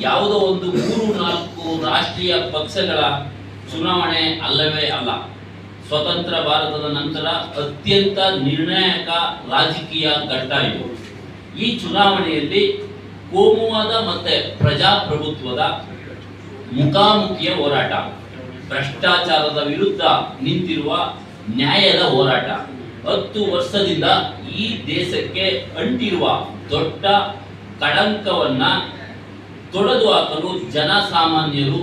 ಯಾವುದೋ ಒಂದು ಮೂರು, ನಾಲ್ಕು ರಾಷ್ಟ್ರೀಯ ಪಕ್ಷಗಳ ಚುನಾವಣೆ ಅಲ್ಲವೇ ಅಲ್ಲ. ಸ್ವತಂತ್ರ ಭಾರತದ ನಂತರ ಅತ್ಯಂತ ನಿರ್ಣಾಯಕ ರಾಜಕೀಯ ಘಟ್ಟ ಇದು. ಈ ಚುನಾವಣೆಯಲ್ಲಿ ಕೋಮುವಾದ ಮತ್ತೆ ಪ್ರಜಾಪ್ರಭುತ್ವದ ಮುಖಾಮುಖಿಯ ಹೋರಾಟ. ಭ್ರಷ್ಟಾಚಾರದ ವಿರುದ್ಧ ನಿಂತಿರುವ ನ್ಯಾಯದ ಹೋರಾಟ. ಹತ್ತು ವರ್ಷದಿಂದ ಈ ದೇಶಕ್ಕೆ ಅಂಟಿರುವ ದೊಡ್ಡ ಕಳಂಕವನ್ನ ತೊಡೆದು ಹಾಕಲು ಜನಸಾಮಾನ್ಯರು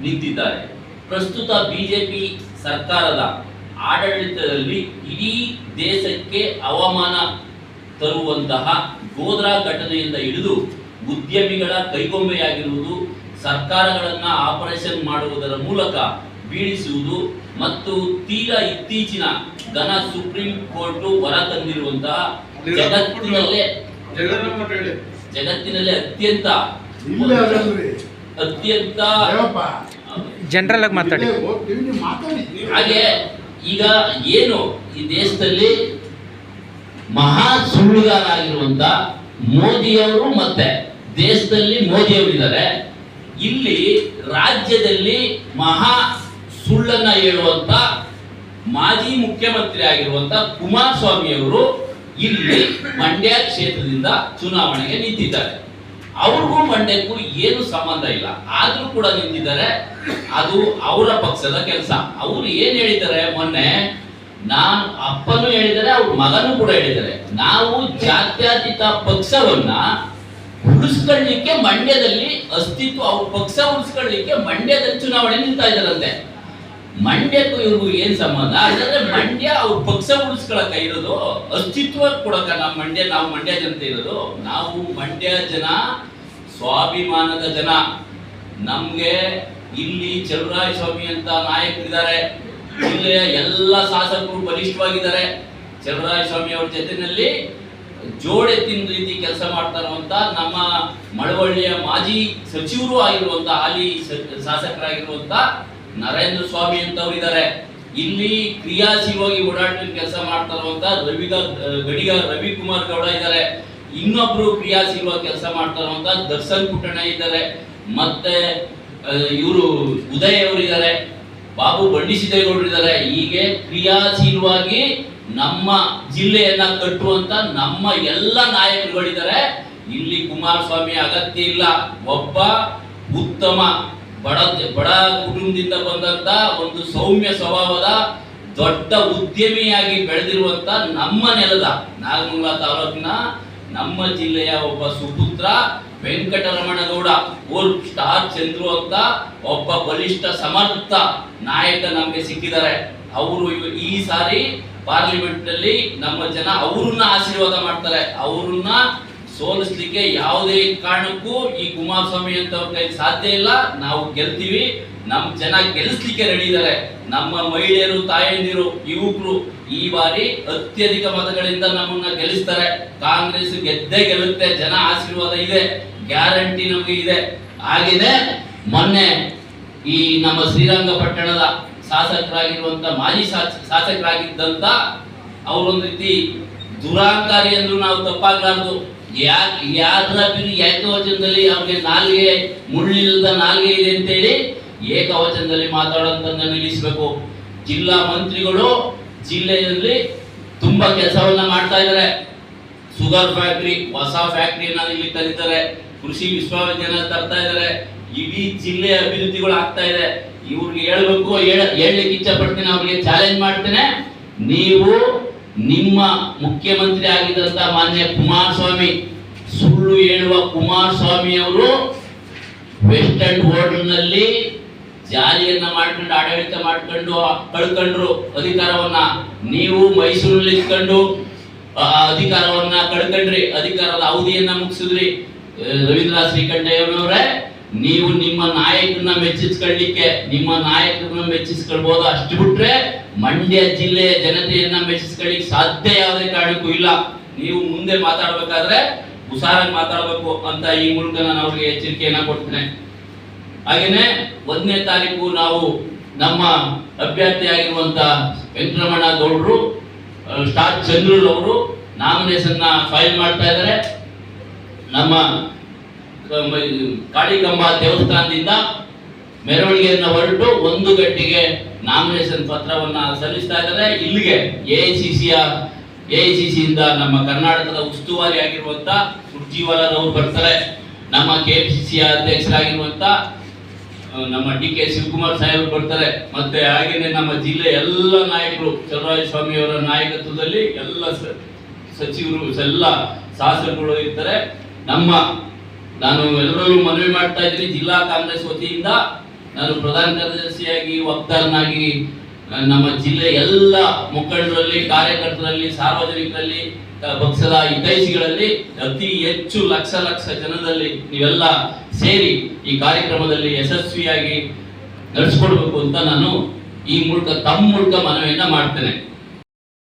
ನಿಂತಿದ್ದಾರೆ. ಪ್ರಸ್ತುತ ಬಿಜೆಪಿ ಸರ್ಕಾರದ ಆಡಳಿತದಲ್ಲಿ ಇಡೀ ದೇಶಕ್ಕೆ ಅವಮಾನ ತರುವಂತಹ ಗೋದ್ರಾ ಘಟನೆಯಿಂದ ಹಿಡಿದು ಉದ್ಯಮಿಗಳ ಕೈಗೊಂಬೆಯಾಗಿರುವುದು ಸರ್ಕಾರಗಳನ್ನ ಆಪರೇಷನ್ ಮಾಡುವುದರ ಮೂಲಕ ಬೀಳಿಸುವುದು ಮತ್ತು ತೀರಾ ಇತ್ತೀಚಿನ ಘನ ಸುಪ್ರೀಂ ಕೋರ್ಟ್ ಹೊರ ತಂದಿರುವಂತಹ ಜಗತ್ತಿನಲ್ಲೇ ಜಗತ್ತಿನಲ್ಲೇ ಅತ್ಯಂತ ಅತ್ಯಂತ ಜನರಲ್ ಆಗಿ ಮಾತಾಡಿ. ಹಾಗೆ ಈಗ ಏನು ಈ ದೇಶದಲ್ಲಿ ಮಹಾ ಸುಳ್ಳುಗಾರಾಗಿರುವಂತ ಮೋದಿಯವರು ಮತ್ತೆ ದೇಶದಲ್ಲಿ ಮೋದಿಯವರಿದ್ದಾರೆ ಇಲ್ಲಿ ರಾಜ್ಯದಲ್ಲಿ ಮಹಾ ಸುಳ್ಳನ್ನ ಹೇಳುವಂತ ಮಾಜಿ ಮುಖ್ಯಮಂತ್ರಿ ಆಗಿರುವಂತ ಕುಮಾರಸ್ವಾಮಿ ಅವರು ಇಲ್ಲಿ ಮಂಡ್ಯ ಕ್ಷೇತ್ರದಿಂದ ಚುನಾವಣೆಗೆ ನಿಂತಿದ್ದಾರೆ. ಅವ್ರಿಗೂ ಮಂಡ್ಯಕ್ಕೂ ಏನು ಸಂಬಂಧ ಇಲ್ಲ. ಆದ್ರೂ ಕೂಡ ನಿಂತಿದ್ದಾರೆ. ಅದು ಅವರ ಪಕ್ಷದ ಕೆಲಸ. ಅವ್ರು ಏನ್ ಹೇಳಿದ್ದಾರೆ ಮೊನ್ನೆ? ನಾನು ಅಪ್ಪನೂ ಹೇಳಿದರೆ ಅವ್ರ ಮಗನೂ ಕೂಡ ಹೇಳಿದ್ದಾರೆ. ನಾವು ಜಾತ್ಯತೀತ ಪಕ್ಷವನ್ನ ಉಳಿಸ್ಕೊಳ್ಳಿಕ್ಕೆ ಮಂಡ್ಯದಲ್ಲಿ ಅಸ್ತಿತ್ವ, ಅವ್ರ ಪಕ್ಷ ಉಳಿಸ್ಕೊಳ್ಳಿಕ್ಕೆ ಮಂಡ್ಯದಲ್ಲಿ ಚುನಾವಣೆ ನಿಲ್ತಾ ಇದ್ದಾರಂತೆ. ಮಂಡ್ಯಕ್ಕೂ ಇವ್ರಿಗೂ ಏನ್ ಸಂಬಂಧ? ಅದಂದ್ರೆ ಮಂಡ್ಯ ಅವ್ರ ಪಕ್ಷ ಉಳಿಸ್ಕೊಳಕ ಇರೋದು, ಅಸ್ತಿತ್ವ ಕೊಡಕ ನಮ್ಮ ಮಂಡ್ಯ, ನಾವು ಮಂಡ್ಯ ಜನತೆ ಇರೋದು. ನಾವು ಮಂಡ್ಯ ಜನ, ಸ್ವಾಭಿಮಾನದ ಜನ. ನಮ್ಗೆ ಇಲ್ಲಿ ಚಲುರಾಯ ಸ್ವಾಮಿ ಅಂತ ನಾಯಕರಿದ್ದಾರೆ. ಜಿಲ್ಲೆಯ ಎಲ್ಲ ಶಾಸಕರು ಬಲಿಷ್ಠವಾಗಿದ್ದಾರೆ. ಚಲುರಾಯ ಸ್ವಾಮಿ ಅವ್ರ ಜೊತೆನಲ್ಲಿ ಜೋಡೆ ಜೋಡೆತ್ತಿನ ರೀತಿ ಕೆಲಸ ಮಾಡ್ತಾರಂತ ನಮ್ಮ ಮಳವಳ್ಳಿಯ ಮಾಜಿ ಸಚಿವರು ಆಗಿರುವಂತ ಹಾಲಿ ಶಾಸಕರಾಗಿರುವಂತ ನರೇಂದ್ರ ಸ್ವಾಮಿ ಅಂತವ್ರು ಇದ್ದಾರೆ ಇಲ್ಲಿ ಕ್ರಿಯಾಶೀಲವಾಗಿ ಓಡಾಟ ಕೆಲಸ ಮಾಡ್ತಾ ಇರುವಂತ ರವಿಗ, ಗಡಿಗ ರವಿಕುಮಾರ್ ಗೌಡ ಇದ್ದಾರೆ. ಇನ್ನೊಬ್ರು ಕ್ರಿಯಾಶೀಲವಾಗಿ ಕೆಲಸ ಮಾಡ್ತಾ ಇರುವಂತ ದರ್ಶನ್ ಪುಟ್ಟಣ ಇದ್ದಾರೆ. ಮತ್ತೆ ಇವರು ಉದಯ್ ಅವರಿದ್ದಾರೆ ಬಾಬು ಬಂಡಿಸಿದೇಗೌಡರು ಇದ್ದಾರೆ. ಹೀಗೆ ಕ್ರಿಯಾಶೀಲವಾಗಿ ನಮ್ಮ ಜಿಲ್ಲೆಯನ್ನ ಕಟ್ಟುವಂತ ನಮ್ಮ ಎಲ್ಲ ನಾಯಕರುಗಳಿದ್ದಾರೆ. ಇಲ್ಲಿ ಕುಮಾರಸ್ವಾಮಿ ಅಗತ್ಯ ಇಲ್ಲ. ಒಬ್ಬ ಉತ್ತಮ ಬಡ ಬಡ ಕುಟುಂಬದಿಂದ ಬಂದಂತ ಒಂದು ಸೌಮ್ಯ ಸ್ವಭಾವದ ದೊಡ್ಡ ಉದ್ಯಮಿಯಾಗಿ ಬೆಳೆದಿರುವಂತ ನಮ್ಮ ನೆಲದ ನಾಗಮಂಗಲ ತಾಲೂಕಿನ ನಮ್ಮ ಜಿಲ್ಲೆಯ ಒಬ್ಬ ಸುಪುತ್ರ ವೆಂಕಟರಮಣಗೌಡ ಓರ್ ಸ್ಟಾರ್ ಚಂದ್ರು ಅಂತ ಒಬ್ಬ ಬಲಿಷ್ಠ ಸಮರ್ಥ ನಾಯಕ ನಮಗೆ ಸಿಕ್ಕಿದ್ದಾರೆ. ಅವರು ಈ ಸಾರಿ ಪಾರ್ಲಿಮೆಂಟ್ನಲ್ಲಿ ನಮ್ಮ ಜನ ಅವ್ರನ್ನ ಆಶೀರ್ವಾದ ಮಾಡ್ತಾರೆ. ಅವ್ರನ್ನ ಸೋಲಿಸ್ಲಿಕ್ಕೆ ಯಾವುದೇ ಕಾರಣಕ್ಕೂ ಈ ಕುಮಾರಸ್ವಾಮಿ ಅಂತ ಕೈ ಸಾಧ್ಯ ಇಲ್ಲ. ನಾವು ಗೆಲ್ತೀವಿ. ನಮ್ಮ ಜನ ಗೆಲ್ಲಿಸ್ಲಿಕ್ಕೆ ರೆಡಿ ಇದ್ದಾರೆ ನಮ್ಮ ಮಹಿಳೆಯರು, ತಾಯಂದಿರು, ಯುವಕರು ಈ ಬಾರಿ ಅತ್ಯಧಿಕ ಮತಗಳಿಂದ ನಮ್ಮನ್ನ ಗೆಲ್ಲಿಸ್ತಾರೆ. ಕಾಂಗ್ರೆಸ್ ಗೆದ್ದೇ ಗೆಲ್ಲುತ್ತೆ. ಜನ ಆಶೀರ್ವಾದ ಇದೆ. ಗ್ಯಾರಂಟಿ ನಮಗೆ ಇದೆ. ಆಗಿದೆ ಮೊನ್ನೆ ಈ ನಮ್ಮ ಶ್ರೀರಂಗಪಟ್ಟಣದ ಶಾಸಕರಾಗಿರುವಂತ ಮಾಜಿ ಶಾಸ- ಶಾಸಕರಾಗಿದ್ದಂತ ಅವರೊಂದು ರೀತಿ ದುರಾಂಕಾರಿ ಅಂದ್ರೂ ನಾವು ತಪ್ಪಾಗ್ಲಾರ್ದು. ಯಾಕೆ ಯಾರ ಏಕವಚನದಲ್ಲಿ ಅವ್ರಿಗೆ ನಾಲ್ಗೆ ಮುಳ್ಳಿಲ್ಲದ ನಾಲ್ಗೆ ಇದೆ ಅಂತೇಳಿ ಏಕವಚನದಲ್ಲಿ ಮಾತಾಡೋದನ್ನ ನಿಲ್ಲಿಸಬೇಕು. ಜಿಲ್ಲಾ ಮಂತ್ರಿಗಳು ಜಿಲ್ಲೆಯಲ್ಲಿ ತುಂಬಾ ಕೆಲಸವನ್ನ ಮಾಡ್ತಾ ಇದ್ದಾರೆ ಶುಗರ್ ಫ್ಯಾಕ್ಟ್ರಿ, ಹೊಸ ಫ್ಯಾಕ್ಟ್ರಿಯನ್ನ ಇಲ್ಲಿ ತರಿತಾರೆ. ಕೃಷಿ ವಿಶ್ವವಿದ್ಯಾಲಯ ತರ್ತಾ ಇದ್ದಾರೆ ಇಡೀ ಜಿಲ್ಲೆ ಅಭಿವೃದ್ಧಿಗಳು ಆಗ್ತಾ ಇದೆ. ಇವ್ರಿಗೆ ಹೇಳ್ಬೇಕು ಹೇಳ್ಲಿಕ್ಕೆ ಇಚ್ಛೆ ಪಡ್ತೀನಿ ಅವ್ರಿಗೆ ಚಾಲೆಂಜ್ ಮಾಡ್ತೇನೆ. ನೀವು ನಿಮ್ಮ ಮುಖ್ಯಮಂತ್ರಿ ಆಗಿದ್ದಂತ ಮಾನ್ಯ ಕುಮಾರಸ್ವಾಮಿ, ಸುಳ್ಳು ಹೇಳುವ ಕುಮಾರಸ್ವಾಮಿ ಅವರು ವೆಸ್ಟರ್ನ್ ಹೋಟೆಲ್ನಲ್ಲಿ ಜಾರಿಯನ್ನ ಮಾಡ್ಕೊಂಡು, ಆಡಳಿತ ಮಾಡ್ಕೊಂಡು ಕಳ್ಕೊಂಡ್ರು ಅಧಿಕಾರವನ್ನ. ನೀವು ಮೈಸೂರಲ್ಲಿ ಇಟ್ಕೊಂಡು ಅಧಿಕಾರವನ್ನ ಕಳ್ಕೊಂಡ್ರಿ, ಅಧಿಕಾರದ ಅವಧಿಯನ್ನ ಮುಗಿಸಿದ್ರಿ. ರವೀಂದ್ರ ಶ್ರೀಕಂಠಯ್ಯನವರೇ, ನೀವು ನಿಮ್ಮ ನಾಯಕನ ಮೆಚ್ಚಿಸ್ಕೊಳ್ಳಿಕ್ಕೆ, ನಿಮ್ಮ ನಾಯಕರನ್ನ ಮೆಚ್ಚಿಸ್ಕೊಳ್ಬಹುದು ಅಷ್ಟು ಬಿಟ್ರೆ ಮಂಡ್ಯ ಜಿಲ್ಲೆಯ ಜನತೆಯನ್ನ ಮೆಚ್ಚಿಸ್ಕೊಳ್ಳಿ ಸಾಧ್ಯ ಯಾವುದೇ ಕಾರಣಕ್ಕೂ ಇಲ್ಲ. ನೀವು ಮುಂದೆ ಮಾತಾಡ್ಬೇಕಾದ್ರೆ ಹುಷಾರಾಗಿ ಮಾತಾಡಬೇಕು ಅಂತ ಈ ಮೂಲಕ ನಾನು ಅವ್ರಿಗೆ ಎಚ್ಚರಿಕೆಯನ್ನ ಕೊಡ್ತೇನೆ. ಹಾಗೇನೆ ಒಂದನೇ ತಾರೀಕು ನಾವು ನಮ್ಮ ಅಭ್ಯರ್ಥಿ ಆಗಿರುವಂತ ವೆಂಕಟರಮಣ ಗೌಡ್ರು ಸ್ಟಾರ್ ಚಂದ್ರೂರ್ ಅವರು ನಾಮಿನೇಷನ್ ಫೈಲ್ ಮಾಡ್ತಾ ಇದ್ದಾರೆ. ನಮ್ಮ ಕಾಳಿಕಂಬ ದೇವಸ್ಥಾನದಿಂದ ಮೆರವಣಿಗೆಯನ್ನ ಹೊರಟು ಒಂದು ಗಂಟೆಗೆ ನಾಮಿನೇಷನ್ ಪತ್ರವನ್ನ ಸಲ್ಲಿಸ್ತಾ ಇದ್ದಾರೆ. ಇಲ್ಲಿಗೆ ಎ ಎ ಸಿಯಿಂದ ನಮ್ಮ ಕರ್ನಾಟಕದ ಉಸ್ತುವಾರಿ ಆಗಿರುವಂತ ಸುರ್ಜಿವಾಲರ್ ಅವರು ಬರ್ತಾರೆ. ನಮ್ಮ ಕೆ ಪಿ ಸಿ ಸಿಯ ಅಧ್ಯಕ್ಷರಾಗಿರುವಂತ ನಮ್ಮ ಡಿ ಕೆ ಶಿವಕುಮಾರ್ ಸಾಹೇಬರು ಬರ್ತಾರೆ. ಮತ್ತೆ ಹಾಗೆಯೇ ನಮ್ಮ ಜಿಲ್ಲೆ ಎಲ್ಲ ನಾಯಕರು ಚಲರಾಯ ಸ್ವಾಮಿ ಅವರ ನಾಯಕತ್ವದಲ್ಲಿ ಎಲ್ಲ ಸಚಿವರು, ಎಲ್ಲ ಶಾಸಕರು ಇರ್ತಾರೆ. ನಮ್ಮ, ನಾನು ಎಲ್ಲರಲ್ಲೂ ಮನವಿ ಮಾಡ್ತಾ ಇದ್ದೀನಿ. ಜಿಲ್ಲಾ ಕಾಂಗ್ರೆಸ್ ವತಿಯಿಂದ ನಾನು ಪ್ರಧಾನ ಕಾರ್ಯದರ್ಶಿಯಾಗಿ, ವಕ್ತಾರನಾಗಿ ನಮ್ಮ ಜಿಲ್ಲೆ ಎಲ್ಲ ಮುಖಂಡರಲ್ಲಿ, ಕಾರ್ಯಕರ್ತರಲ್ಲಿ, ಸಾರ್ವಜನಿಕರಲ್ಲಿ ಪಕ್ಷದ ಹಿತೈಷಿಗಳಲ್ಲಿ ಅತಿ ಹೆಚ್ಚು ಲಕ್ಷ ಲಕ್ಷ ಜನದಲ್ಲಿ ನೀವೆಲ್ಲ ಸೇರಿ ಈ ಕಾರ್ಯಕ್ರಮದಲ್ಲಿ ಯಶಸ್ವಿಯಾಗಿ ನಡೆಸ್ಕೊಡ್ಬೇಕು ಅಂತ ನಾನು ಈ ಮೂಲಕ ತಮ್ಮ ಮೂಲಕ ಮನವಿಯನ್ನ ಮಾಡ್ತೇನೆ.